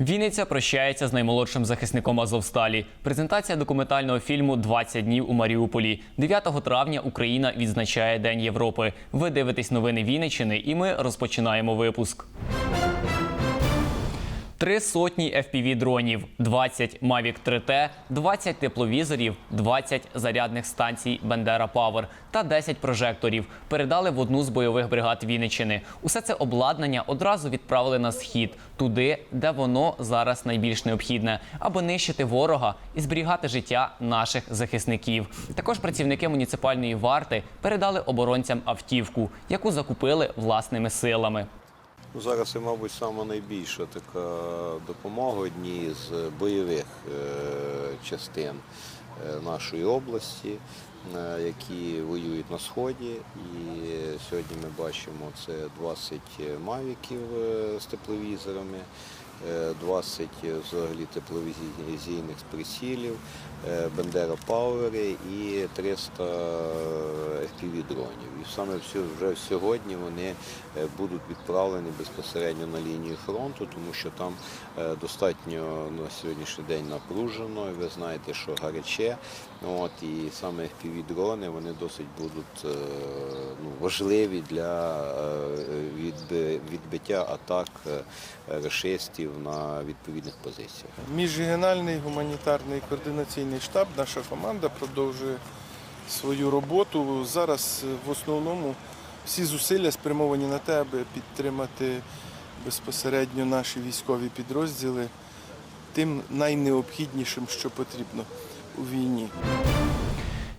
Вінниця прощається з наймолодшим захисником Азовсталі. Презентація документального фільму «20 днів у Маріуполі. 9 травня Україна відзначає День Європи. Ви дивитесь новини Вінниччини, і ми розпочинаємо випуск. Три сотні fpv дронів, 20 Mavic 3T, 20 тепловізорів, 20 зарядних станцій Бендера Павер та 10 прожекторів передали в одну з бойових бригад Вінниччини. Усе це обладнання одразу відправили на схід, туди, де воно зараз найбільш необхідне, аби нищити ворога і зберігати життя наших захисників. Також працівники муніципальної варти передали оборонцям автівку, яку закупили власними силами. Ну, Зараз це, мабуть, саме найбільша така допомога одній з бойових е, частин е, нашої області, е, які воюють на сході. І сьогодні ми бачимо це 20 мавіків з тепловізорами. Е, 20 взагалі тепловізійних прицілів, е, Бендера Пауери і 300 FPV дронів. І саме вже сьогодні вони е, будуть відправлені безпосередньо на лінію фронту, тому що там е, достатньо на сьогоднішній день напружено. І ви знаєте, що гаряче. От, і саме FPV дрони вони досить будуть е, ну, важливі для е, відби- відбиття атак е, рашистів на відповідних позиціях. Міжрегіональний гуманітарний координаційний штаб, наша команда продовжує свою роботу. Зараз е, в основному всі зусилля спрямовані на те, аби підтримати безпосередньо наші військові підрозділи тим найнеобхіднішим, що потрібно у війні.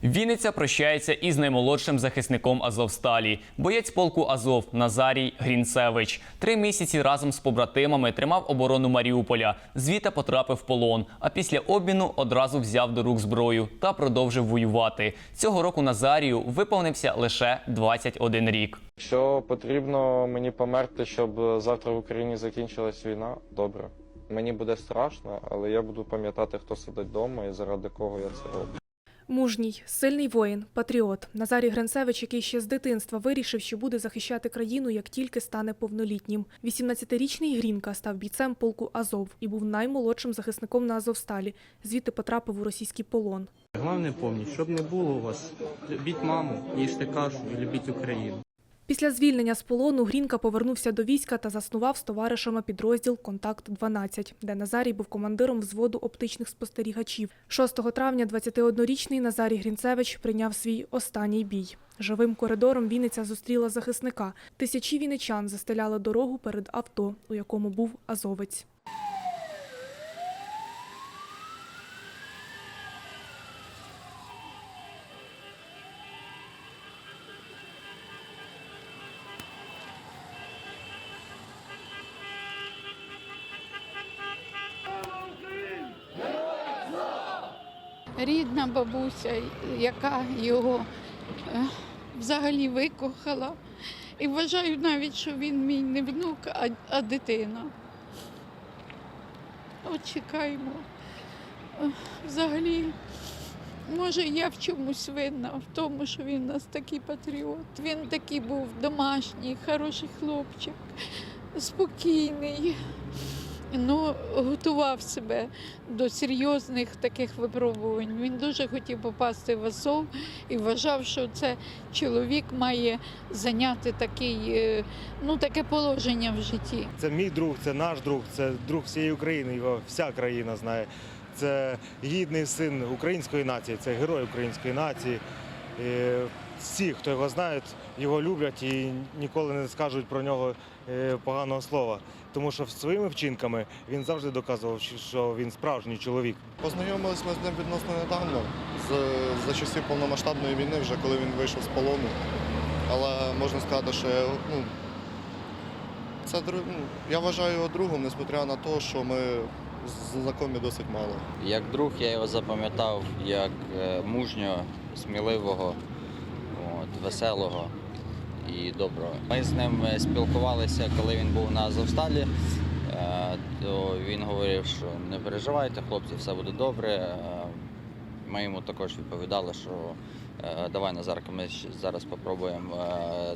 Вінниця прощається із наймолодшим захисником Азовсталі. Боєць полку Азов Назарій Грінцевич. Три місяці разом з побратимами тримав оборону Маріуполя. Звідти потрапив в полон. А після обміну одразу взяв до рук зброю та продовжив воювати. Цього року Назарію виповнився лише 21 рік. Якщо потрібно мені померти, щоб завтра в Україні закінчилась війна, добре. Мені буде страшно, але я буду пам'ятати, хто сидить вдома і заради кого я це роблю. Мужній, сильний воїн, патріот Назарій Гринцевич, який ще з дитинства вирішив, що буде захищати країну, як тільки стане повнолітнім. 18-річний Грінка став бійцем полку Азов і був наймолодшим захисником на Азовсталі. Звідти потрапив у російський полон. Головне пам'ять, щоб не було у вас, любіть маму, їжте кашу і любіть Україну. Після звільнення з полону Грінка повернувся до війська та заснував з товаришами підрозділ Контакт 12 де Назарій був командиром взводу оптичних спостерігачів. 6 травня 21-річний Назарій Грінцевич прийняв свій останній бій. Живим коридором Вінниця зустріла захисника. Тисячі вінничан застеляли дорогу перед авто, у якому був азовець. Бабуся, яка його е, взагалі викохала. І вважаю навіть, що він мій не внук, а, дитина. От. Е, Взагалі, може, я в чомусь винна, в тому, що він у нас такий патріот. Він такий був домашній, хороший хлопчик, спокійний. Ну, готував себе до серйозних таких випробувань. Він дуже хотів попасти в Азов і вважав, що це чоловік має зайняти такий, е, ну, таке положення в житті. Це мій друг, це наш друг, це друг всієї України, його вся країна знає. Це гідний син української нації, це герой української нації. І всі, хто його знають, його люблять і ніколи не скажуть про нього е, поганого слова. Тому що своїми вчинками він завжди доказував, що він справжній чоловік. Познайомились ми з ним відносно недавно, з, за часів повномасштабної війни, вже коли він вийшов з полону. Але можна сказати, що ну, це, ну, я вважаю його другом, несмотря на те, що ми знайомі досить мало. Як друг я його запам'ятав як е, мужнього, сміливого, от, веселого і доброго. Ми з ним спілкувалися, коли він був на Азовсталі. Е, То він говорив, що не переживайте, хлопці, все буде добре. Е, Ми йому також відповідали, що е, давай Назарка, ми зараз спробуємо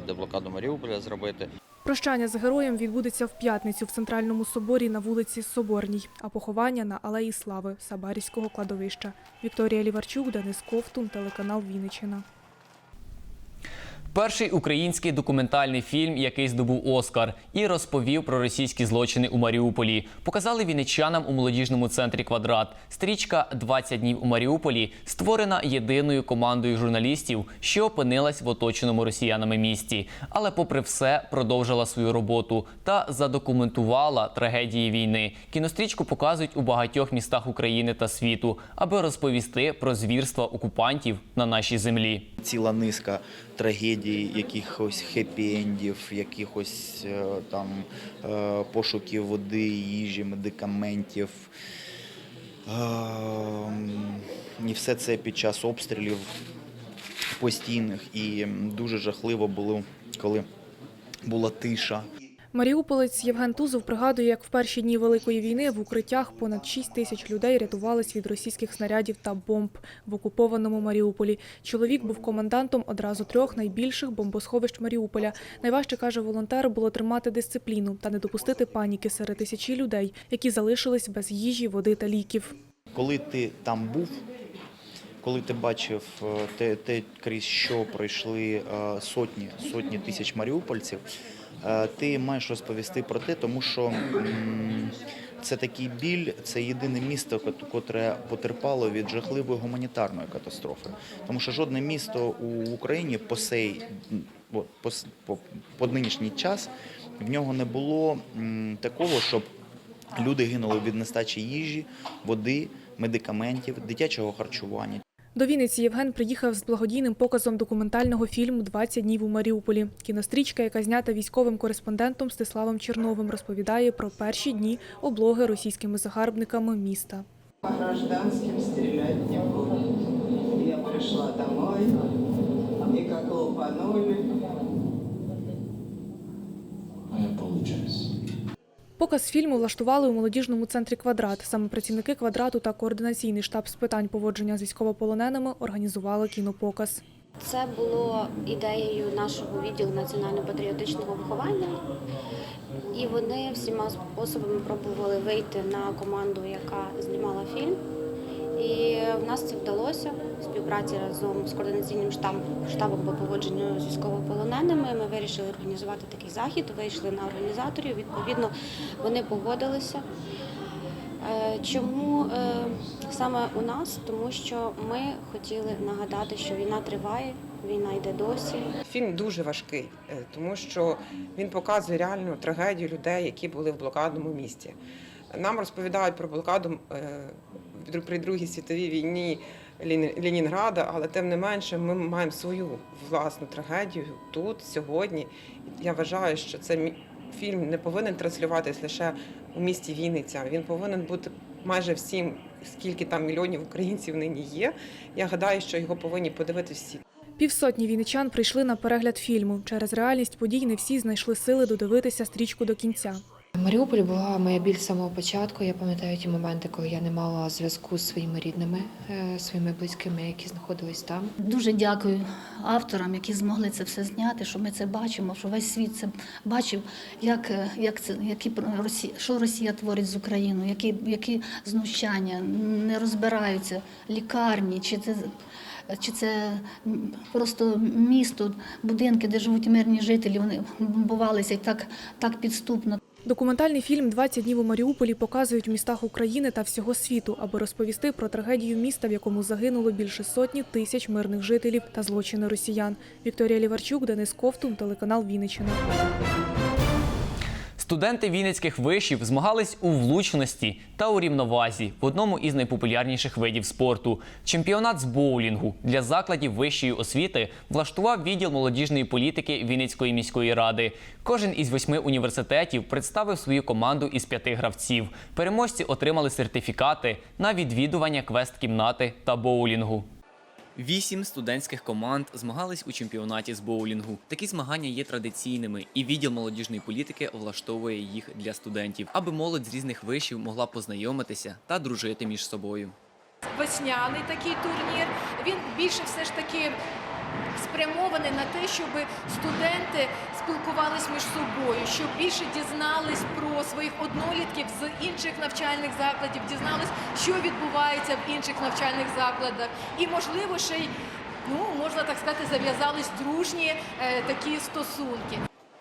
деблокаду Маріуполя зробити. Прощання з героєм відбудеться в п'ятницю в центральному соборі на вулиці Соборній, а поховання на Алеї Слави Сабарівського кладовища. Вікторія Ліварчук, Денис Ковтун, телеканал Вінниччина. Перший український документальний фільм, який здобув Оскар, і розповів про російські злочини у Маріуполі. Показали вінничанам у молодіжному центрі Квадрат. Стрічка «20 днів у Маріуполі створена єдиною командою журналістів, що опинилась в оточеному росіянами місті. Але, попри все, продовжила свою роботу та задокументувала трагедії війни. Кінострічку показують у багатьох містах України та світу, аби розповісти про звірства окупантів на нашій землі. Ціла низка трагедій, якихось хеппі-ендів, якихось е, там е, пошуків води, їжі, медикаментів. Ем, І все це під час обстрілів постійних. І дуже жахливо було, коли була тиша. Маріуполець Євген Тузов пригадує, як в перші дні Великої війни в укриттях понад 6 тисяч людей рятувались від російських снарядів та бомб в окупованому Маріуполі. Чоловік був комендантом одразу трьох найбільших бомбосховищ Маріуполя. Найважче, каже волонтер, було тримати дисципліну та не допустити паніки серед тисячі людей, які залишились без їжі, води та ліків. Коли ти там був, коли ти бачив е, те, те крізь що пройшли е, сотні, сотні тисяч маріупольців, е, ти маєш розповісти про те, тому що це такий біль, це єдине місто, кот- котре потерпало від жахливої гуманітарної катастрофи. Тому що жодне місто у Україні по сей по, по, по нинішній час в нього не було такого, щоб Люди гинули від нестачі їжі, води, медикаментів, дитячого харчування. До Вінниці Євген приїхав з благодійним показом документального фільму «20 днів у Маріуполі. Кінострічка, яка знята військовим кореспондентом Стиславом Черновим, розповідає про перші дні облоги російськими загарбниками міста. По гражданским стрелять не буду. Я пришла домой, и как лупанули. Показ фільму влаштували у молодіжному центрі «Квадрат». Саме працівники «Квадрату» та координаційний штаб з питань поводження з військовополоненими організували кінопоказ. Це було ідеєю нашого відділу національно-патріотичного виховання, і вони всіма способами пробували вийти на команду, яка знімала фільм. І в нас це вдалося співпраці разом з координаційним штабом, штабом по поводженню з військовополоненими. Ми вирішили організувати такий захід, вийшли на організаторів. Відповідно, вони погодилися. Е, Чому е, саме у нас? Тому що ми хотіли нагадати, що війна триває, війна йде досі. Фільм дуже важкий, е, тому що він показує реальну трагедію людей, які були в блокадному місті. Нам розповідають про блокаду при Другій світовій війні Лін- Ленінграда, але тим не менше ми маємо свою власну трагедію тут, сьогодні. Я вважаю, що цей фільм не повинен транслюватись лише у місті Вінниця. Він повинен бути майже всім, скільки там мільйонів українців нині є. Я гадаю, що його повинні подивитися всі. Півсотні вінничан прийшли на перегляд фільму. Через реальність подій не всі знайшли сили додивитися стрічку до кінця. В Маріуполі була моя біль з самого початку. Я пам'ятаю ті моменти, коли я не мала зв'язку з своїми рідними, е, своїми близькими, які знаходились там. Дуже дякую авторам, які змогли це все зняти, що ми це бачимо, що весь світ це бачив, як, е, як це, які що Росія творить з Україною, які, які знущання, не розбираються, лікарні, чи це. Чи це просто місто, будинки, де живуть мирні жителі, вони бомбувалися і так, так підступно. Документальний фільм «20 днів у Маріуполі показують в містах України та всього світу, аби розповісти про трагедію міста, в якому загинуло більше сотні тисяч мирних жителів та злочини росіян. Вікторія Ліварчук, Денис Ковтун, телеканал Вінниччина. Студенти вінницьких вишів змагались у влучності та у рівновазі в одному із найпопулярніших видів спорту. Чемпіонат з боулінгу для закладів вищої освіти влаштував відділ молодіжної політики Вінницької міської ради. Кожен із восьми університетів представив свою команду із п'яти гравців. Переможці отримали сертифікати на відвідування квест-кімнати та боулінгу. Вісім студентських команд змагались у чемпіонаті з боулінгу. Такі змагання є традиційними, і відділ молодіжної політики влаштовує їх для студентів, аби молодь з різних вишів могла познайомитися та дружити між собою. весняний такий турнір. Він більше все ж таки спрямований на те, щоб студенти спілкувались між собою, щоб більше дізнались про своїх однолітків з інших навчальних закладів, дізнались, що відбувається в інших навчальних закладах, і можливо ще й ну можна так сказати, зав'язались дружні е, такі стосунки.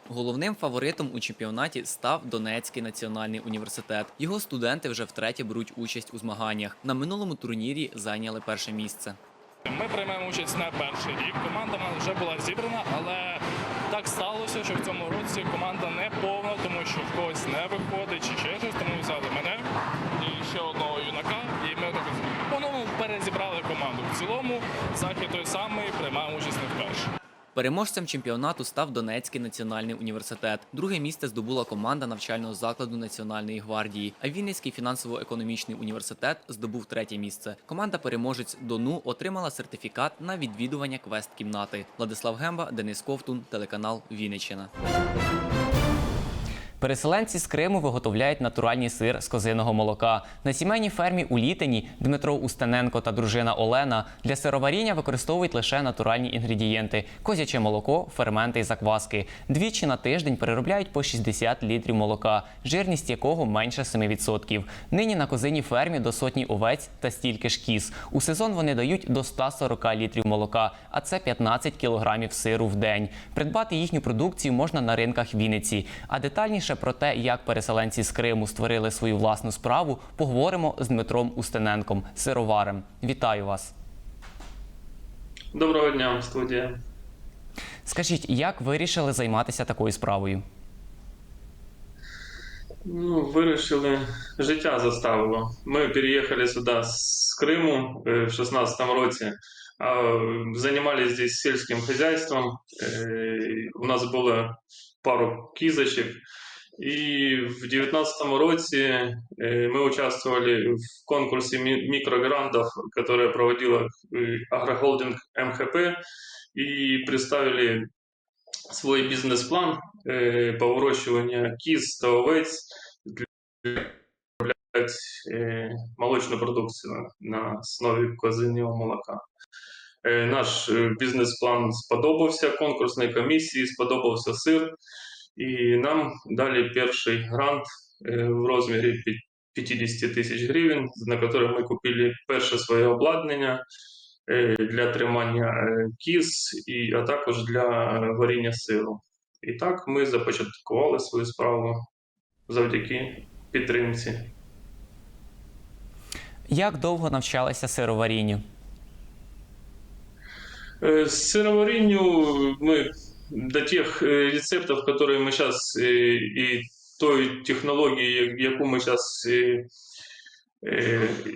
Головним фаворитом у чемпіонаті став Донецький національний університет. Його студенти вже втретє беруть участь у змаганнях. На минулому турнірі зайняли перше місце. Ми приймемо участь не перший рік. Команда вже була зібрана, але так сталося, що в цьому році команда не повна, тому що в когось не виходить чи ще щось. Тому взяли мене і ще одного юнака. І ми так по-новому перезібрали команду. В цілому захід той самий, приймаємо участь вперше. Переможцем чемпіонату став Донецький національний університет. Друге місце здобула команда навчального закладу Національної гвардії. А Вінницький фінансово-економічний університет здобув третє місце. Команда переможець Дону отримала сертифікат на відвідування квест-кімнати. Владислав Гемба, Денис Ковтун, телеканал Вінниччина. Переселенці з Криму виготовляють натуральний сир з козиного молока. На сімейній фермі у Літині Дмитро Устененко та дружина Олена для сироваріння використовують лише натуральні інгредієнти: козяче молоко, ферменти і закваски. Двічі на тиждень переробляють по 60 літрів молока, жирність якого менше 7%. Нині на козиній фермі до сотні овець та стільки ж кіз. У сезон вони дають до 140 літрів молока, а це 15 кілограмів сиру в день. Придбати їхню продукцію можна на ринках Вінниці. А детальніше про те, як переселенці з Криму створили свою власну справу, поговоримо з Дмитром Устененком, сироварем. Вітаю вас! Доброго дня, студія. Скажіть, як вирішили займатися такою справою? Ну, вирішили, життя заставило. Ми переїхали сюди з Криму е, в 16-му році. а, Займалися здесь сільським хозяйством. Е, У нас було пару кізочок. І в 19-му році е, ми участвовали в конкурсі мі- микрогрантов, которое проводила е, агрохолдинг МХП, и представили свой бизнес-план э, по выращиванию киз та овець для виробляти, э, молочну продукцію на основі козиного молока. Е, Наш е, бізнес-план сподобався конкурсній комісії, сподобався сир, і нам дали перший грант е, в розмірі пі- 50 тисяч гривень, на який ми купили перше своє обладнання е, для тримання е, кіз, і, а також для е, варіння сиру. І так ми започаткували свою справу завдяки підтримці. Як довго навчалися сироварінню? Э, Сыроварению мы до тех э, рецептов, которые мы сейчас и той технології, яку ми зараз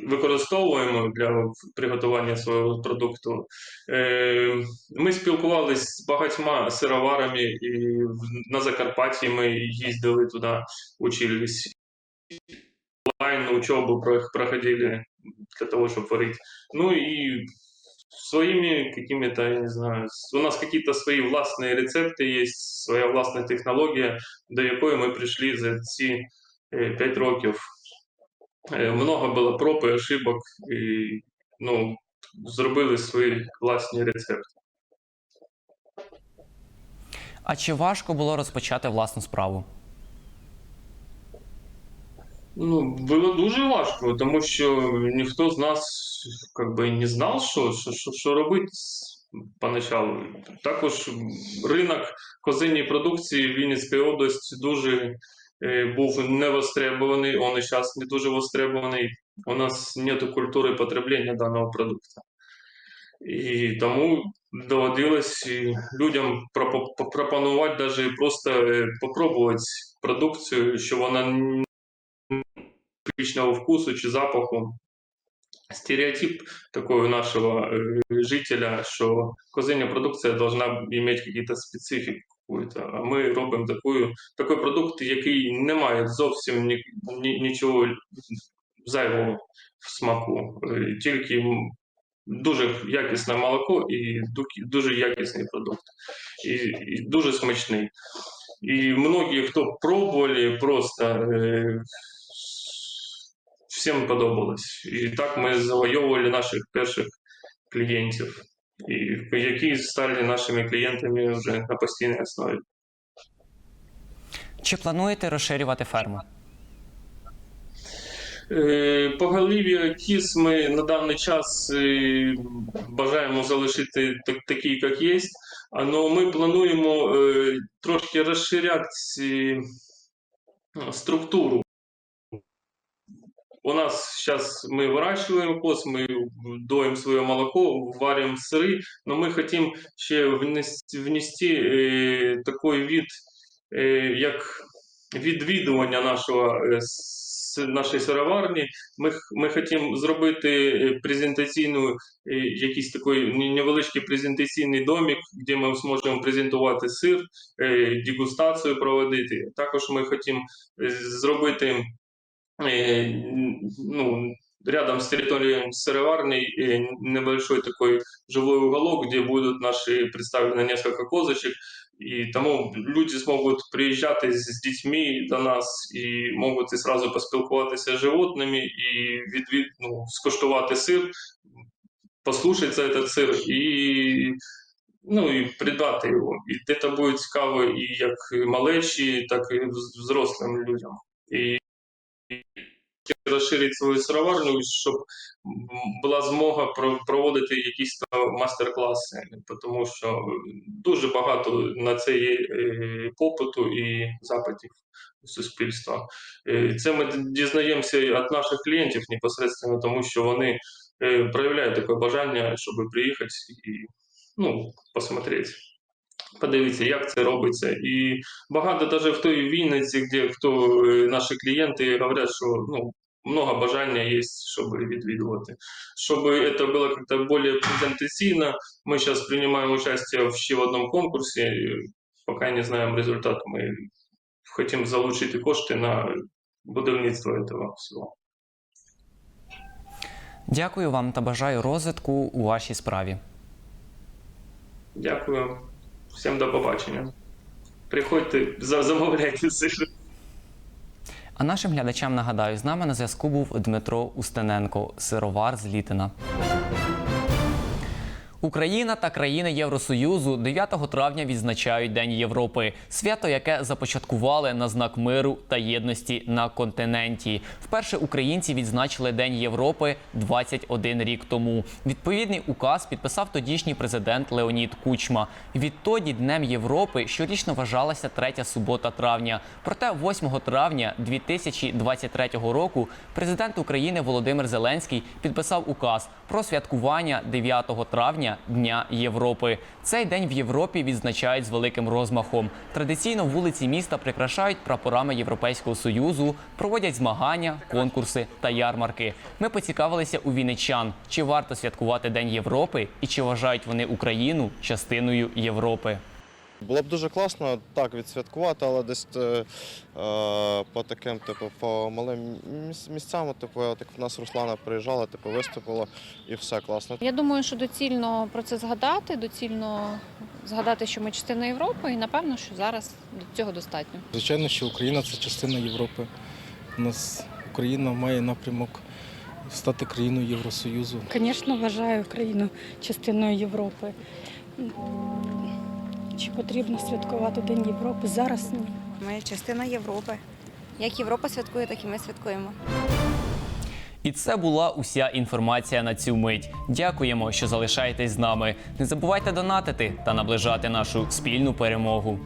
використовуємо для приготування свого продукту. Е, Ми спілкувалися з багатьма сироварами, і в- на Закарпатті ми їздили туди, учились. Онлайн учебу про- проходили для того, чтобы варить. Ну и своими какими-то, я не знаю, у нас какие-то свои властные рецепты есть, своя власна технологія, до якої ми прийшли за ці 5 років. Е, Много було проб і ошибок, і ну, зробили свої власні рецепти. А чи важко було розпочати власну справу? Ну, було дуже важко, тому що ніхто з нас как би, не знав, що, що, що, робити поначалу. Також ринок козинної продукції в Вінницькій області дуже е, був не востребований, він зараз не дуже востребований. У нас немає культури потреблення даного продукту. І тому доводилось людям пропонувати навіть просто е, попробувати продукцію, що вона личного вкусу чи запаху. Стереотип такой у нашего э, жителя, что козиня продукція должна иметь какие-то какую-то. А ми робимо такую, такий продукт, який не має зовсім ні, ні, нічого зайвого в смаку. Е, Тільки дуже якісне молоко і дуже якісний продукт. І, і дуже смачний. І многі, хто пробували просто е, всім подобалось. І так ми завойовували наших перших клієнтів, і які стали нашими клієнтами вже на постійній основі. Чи плануєте розширювати ферму? Е, Поголів'я кіз ми на даний час е, бажаємо залишити так, такий, як є, але ми плануємо е, трошки розширяти е, структуру У нас зараз мы выращиваем коз, мы доим свое молоко, варим сыры, но мы хотим ще внести, внести е, такий від, е, як відвідування нашого е, с- нашої сироварні. Ми, х- ми хотімо зробити е, презентаційну, е, якийсь такий не- невеличкий презентаційний домик, де ми зможемо презентувати сир, е, дегустацію проводити. Також ми хочемо е, зробити э, ну, рядом с территорией сыроварни э, небольшой такой жилой уголок, где будут наши представлены несколько козочек, и тому люди смогут приезжать с детьми до нас і можуть і сразу поспілкуватися з животними і відвід, ну, скуштувати сир, послушаться этот сир і ну і придбати його. І це буде цікаво і як малечі, так і вз- взрослим людям. І розширити свою сироварню, щоб була змога проводити якісь мастер-класи, тому що дуже багато на це є е, попиту і запитів суспільства. Е, Це ми дізнаємося від наших клієнтів непосередньо, тому що вони е, проявляють таке бажання, щоб приїхати і ну, посмотрети. Подивіться, як це робиться. І багато навіть в той Вінниці, де хто е, наші клієнти говорять, що ну, много бажання є, щоб відвідувати. Щоб це було як-то більш презентаційно, ми зараз приймаємо участь в ще в одному конкурсі, поки не знаємо результату. Ми хочемо залучити кошти на будівництво цього всього. Дякую вам та бажаю розвитку у вашій справі. Дякую. Всім до побачення. Приходьте, за- замовляйте сир. А нашим глядачам нагадаю, з нами на зв'язку був Дмитро Устененко, сировар з Літина. Україна та країни Євросоюзу 9 травня відзначають День Європи, свято, яке започаткували на знак миру та єдності на континенті. Вперше українці відзначили День Європи 21 рік тому. Відповідний указ підписав тодішній президент Леонід Кучма. Відтоді Днем Європи щорічно вважалася третя субота травня. Проте 8 травня 2023 року президент України Володимир Зеленський підписав указ про святкування 9 травня Дня Європи. Цей день в Європі відзначають з великим розмахом. Традиційно вулиці міста прикрашають прапорами Європейського союзу, проводять змагання, конкурси та ярмарки. Ми поцікавилися у вінничан, чи варто святкувати День Європи і чи вважають вони Україну частиною Європи. Було б дуже класно так відсвяткувати, але десь е, е, по таким, типу, по малим місцям, типу, от як в нас Руслана приїжджала, типу, виступила і все класно. Я думаю, що доцільно про це згадати, доцільно згадати, що ми частина Європи, і напевно, що зараз до цього достатньо. Звичайно, що Україна це частина Європи. У нас Україна має напрямок стати країною Євросоюзу. Звісно, вважаю Україну частиною Європи. Чи потрібно святкувати День Європи? Зараз ні. Ми частина Європи. Як Європа святкує, так і ми святкуємо. І це була уся інформація на цю мить. Дякуємо, що залишаєтесь з нами. Не забувайте донатити та наближати нашу спільну перемогу.